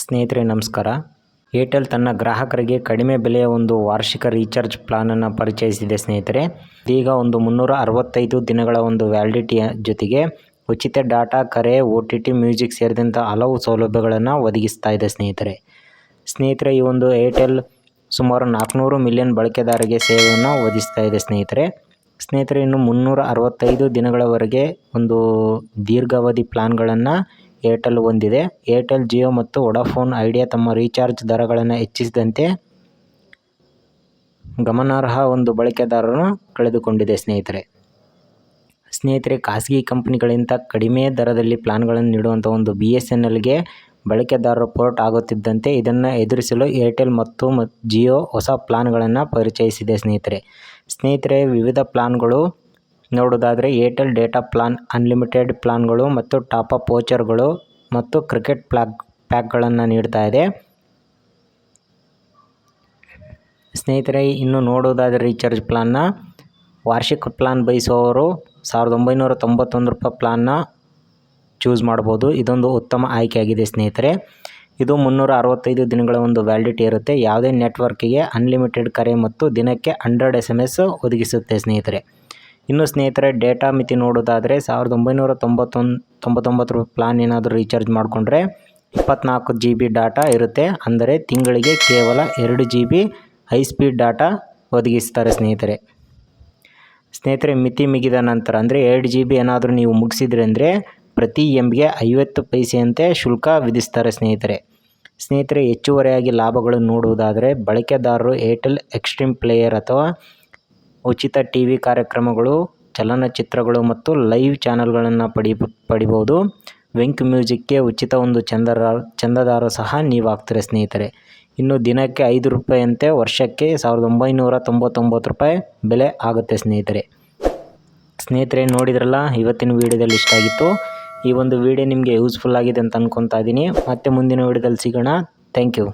ಸ್ನೇಹಿತರೆ, ನಮಸ್ಕಾರ. ಏರ್ಟೆಲ್ ತನ್ನ ಗ್ರಾಹಕರಿಗೆ ಕಡಿಮೆ ಬೆಲೆಯ ಒಂದು ವಾರ್ಷಿಕ ರೀಚಾರ್ಜ್ ಪ್ಲಾನನ್ನು ಪರಿಚಯಿಸಿದೆ ಸ್ನೇಹಿತರೆ. ಈಗ ಒಂದು ಮುನ್ನೂರ ಅರವತ್ತೈದು ದಿನಗಳ ಒಂದು ವ್ಯಾಲಿಡಿಟಿಯ ಜೊತೆಗೆ ಉಚಿತ ಡಾಟಾ, ಕರೆ ಒ ಟಿ ಟಿ, ಮ್ಯೂಸಿಕ್ ಸೇರಿದಂಥ ಹಲವು ಸೌಲಭ್ಯಗಳನ್ನು ಒದಗಿಸ್ತಾ ಇದೆ ಸ್ನೇಹಿತರೆ. ಸ್ನೇಹಿತರೆ, ಈ ಒಂದು ಏರ್ಟೆಲ್ ಸುಮಾರು ನಾಲ್ಕುನೂರು ಮಿಲಿಯನ್ ಬಳಕೆದಾರರಿಗೆ ಸೇವೆಯನ್ನು ಒದಗಿಸ್ತಾ ಇದೆ ಸ್ನೇಹಿತರೆ. ಸ್ನೇಹಿತರೆ, ಇನ್ನು ಮುನ್ನೂರ ಅರವತ್ತೈದು ದಿನಗಳವರೆಗೆ ಒಂದು ದೀರ್ಘಾವಧಿ ಪ್ಲಾನ್ಗಳನ್ನು ಏರ್ಟೆಲ್ ಹೊಂದಿದೆ ಏರ್ಟೆಲ್ ಜಿಯೋ ಮತ್ತು ವೊಡಾಫೋನ್ ಐಡಿಯಾ ತಮ್ಮ ರೀಚಾರ್ಜ್ ದರಗಳನ್ನು ಹೆಚ್ಚಿಸಿದಂತೆ ಗಮನಾರ್ಹ ಒಂದು ಬಳಕೆದಾರರನ್ನು ಕಳೆದುಕೊಂಡಿದೆ ಸ್ನೇಹಿತರೆ. ಸ್ನೇಹಿತರೆ, ಖಾಸಗಿ ಕಂಪನಿಗಳಿಂದ ಕಡಿಮೆ ದರದಲ್ಲಿ ಪ್ಲಾನ್ಗಳನ್ನು ನೀಡುವಂಥ ಒಂದು ಬಿ ಎಸ್ ಎನ್ ಎಲ್ಗೆ ಬಳಕೆದಾರರು ಪೋರ್ಟ್ ಆಗುತ್ತಿದ್ದಂತೆ ಇದನ್ನು ಎದುರಿಸಲು ಏರ್ಟೆಲ್ ಮತ್ತು ಜಿಯೋ ಹೊಸ ಪ್ಲಾನ್ಗಳನ್ನು ಪರಿಚಯಿಸಿದೆ ಸ್ನೇಹಿತರೆ. ಸ್ನೇಹಿತರೆ, ವಿವಿಧ ಪ್ಲಾನ್ಗಳು ನೋಡೋದಾದರೆ ಏರ್ಟೆಲ್ ಡೇಟಾ ಪ್ಲಾನ್, ಅನ್ಲಿಮಿಟೆಡ್ ಪ್ಲಾನ್ಗಳು ಮತ್ತು ಟಾಪ್ ಅಪ್ ವೋಚರ್ಗಳು ಮತ್ತು ಕ್ರಿಕೆಟ್ ಪ್ಲಾಕ್ ಪ್ಯಾಕ್ಗಳನ್ನು ನೀಡ್ತಾ ಇದೆ. ಸ್ನೇಹಿತರೆ, ಇನ್ನು ನೋಡೋದಾದರೆ ರೀಚಾರ್ಜ್ ಪ್ಲಾನ್ನ ವಾರ್ಷಿಕ ಪ್ಲಾನ್ ಬಯಸುವವರು ಸಾವಿರದ ಒಂಬೈನೂರ ತೊಂಬತ್ತೊಂದು ರೂಪಾಯಿ ಪ್ಲಾನ್ನ ಚೂಸ್ ಮಾಡ್ಬೋದು. ಇದೊಂದು ಉತ್ತಮ ಆಯ್ಕೆಯಾಗಿದೆ ಸ್ನೇಹಿತರೆ. ಇದು ಮುನ್ನೂರ ಅರವತ್ತೈದು ದಿನಗಳ ಒಂದು ವ್ಯಾಲಿಡಿಟಿ ಇರುತ್ತೆ. ಯಾವುದೇ ನೆಟ್ವರ್ಕಿಗೆ ಅನ್ಲಿಮಿಟೆಡ್ ಕರೆ ಮತ್ತು ದಿನಕ್ಕೆ ಹಂಡ್ರೆಡ್ ಎಸ್ ಎಂ ಎಸ್ ಒದಗಿಸುತ್ತೆ ಸ್ನೇಹಿತರೆ. ಇನ್ನು ಸ್ನೇಹಿತರೆ, ಡೇಟಾ ಮಿತಿ ನೋಡೋದಾದರೆ ಸಾವಿರದ ಒಂಬೈನೂರ ತೊಂಬತ್ತೊಂದು ತೊಂಬತ್ತೊಂಬತ್ತು ರೂಪಾಯಿ ಪ್ಲಾನ್ ಏನಾದರೂ ರೀಚಾರ್ಜ್ ಮಾಡಿಕೊಂಡ್ರೆ ಇಪ್ಪತ್ನಾಲ್ಕು ಜಿ ಬಿ ಡಾಟಾ ಇರುತ್ತೆ. ಅಂದರೆ ತಿಂಗಳಿಗೆ ಕೇವಲ ಎರಡು G B high speed data ಒದಗಿಸ್ತಾರೆ ಸ್ನೇಹಿತರೆ. ಸ್ನೇಹಿತರೆ, ಮಿತಿ ಮಿಗಿದ ನಂತರ ಅಂದರೆ ಎರಡು ಜಿ ಬಿ ಏನಾದರೂ ನೀವು ಮುಗಿಸಿದ್ರೆ ಅಂದರೆ ಪ್ರತಿ ಎಮ್ಗೆ ಐವತ್ತು ಪೈಸೆಯಂತೆ ಶುಲ್ಕ ವಿಧಿಸ್ತಾರೆ ಸ್ನೇಹಿತರೆ. ಸ್ನೇಹಿತರೆ, ಹೆಚ್ಚುವರಿಯಾಗಿ ಲಾಭಗಳನ್ನು ನೋಡುವುದಾದರೆ ಬಳಕೆದಾರರು ಏರ್ಟೆಲ್ ಎಕ್ಸ್ಟ್ರೀಮ್ ಪ್ಲೇಯರ್ ಅಥವಾ ಉಚಿತ ಟಿ ವಿ ಕಾರ್ಯಕ್ರಮಗಳು, ಚಲನಚಿತ್ರಗಳು ಮತ್ತು ಲೈವ್ ಚಾನಲ್ಗಳನ್ನು ಪಡಿ, ಪಡಿಬೋದು. ವೆಂಕ್ ಮ್ಯೂಸಿಕ್ಗೆ ಉಚಿತ ಒಂದು ಚಂದರ, ಚಂದದಾರ ಸಹ ನೀವು ಆಗ್ತೀರ ಸ್ನೇಹಿತರೆ. ಇನ್ನು ದಿನಕ್ಕೆ ಐದು ರೂಪಾಯಿಯಂತೆ ವರ್ಷಕ್ಕೆ ಸಾವಿರದ ಒಂಬೈನೂರ ತೊಂಬತ್ತೊಂಬತ್ತು ರೂಪಾಯಿ ಬೆಲೆ ಆಗುತ್ತೆ ಸ್ನೇಹಿತರೆ. ಸ್ನೇಹಿತರೆ ನೋಡಿದ್ರಲ್ಲ, ಇವತ್ತಿನ ವೀಡಿಯೋದಲ್ಲಿ ಇಷ್ಟ ಆಗಿತ್ತು. ಈ ಒಂದು ವೀಡಿಯೋ ನಿಮಗೆ ಯೂಸ್ಫುಲ್ ಆಗಿದೆ ಅಂತ ಅನ್ಕೊತಾ ಇದ್ದೀನಿ. ಮತ್ತೆ ಮುಂದಿನ ವೀಡಿಯೋದಲ್ಲಿ ಸಿಗೋಣ. Thank you